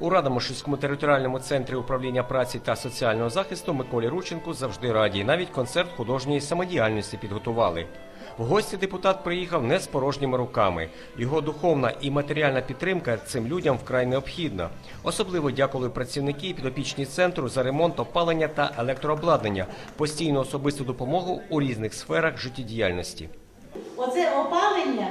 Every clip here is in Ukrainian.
У Радомишльському територіальному центрі управління праці та соціального захисту Миколі Рученку завжди раді. Навіть концерт художньої самодіяльності підготували. В гості депутат приїхав не з порожніми руками. Його духовна і матеріальна підтримка цим людям вкрай необхідна. Особливо дякую працівники і підопічні центру за ремонт опалення та електрообладнання, постійну особисту допомогу у різних сферах життєдіяльності. Оце опалення,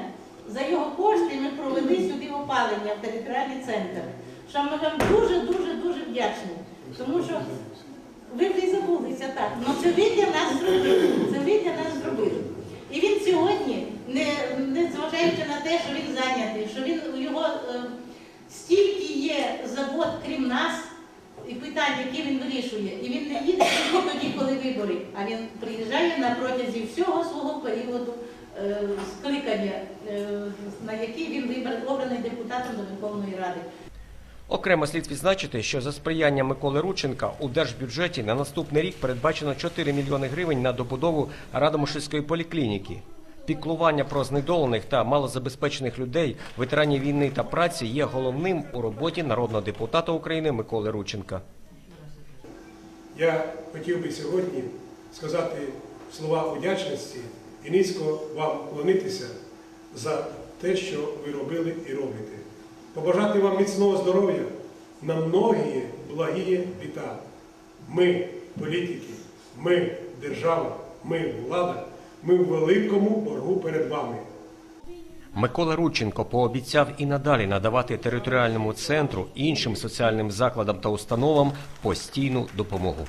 за його кошти ми провели сюди опалення в територіальний центр. Що ми вам дуже-дуже дуже вдячні. Тому що ви вже забулися так. Ну це ви для нас зробили. Це ви для нас зробили. І він сьогодні, не, не зважаючи на те, що він зайнятий, що він у його е, стільки є забот, крім нас, і питань, які він вирішує. І він не їде тільки тоді, коли вибори, а він приїжджає на протязі всього свого періоду е, скликання, е, на який він вибор- обраний депутатом до Верховної Ради. Окремо слід відзначити, що за сприяння Миколи Рученка у держбюджеті на наступний рік передбачено 4 мільйони гривень на добудову Радомишльської поліклініки. Піклування про знедолених та малозабезпечених людей, ветеранів війни та праці є головним у роботі народного депутата України Миколи Рученка. Я хотів би сьогодні сказати слова вдячності і низько вам вклонитися за те, що ви робили і робите. Побажати вам міцного здоров'я на многі благі літа. Ми, політики, ми держава, ми влада, ми в великому боргу перед вами. Микола Рудченко пообіцяв і надалі надавати територіальному центру іншим соціальним закладам та установам постійну допомогу.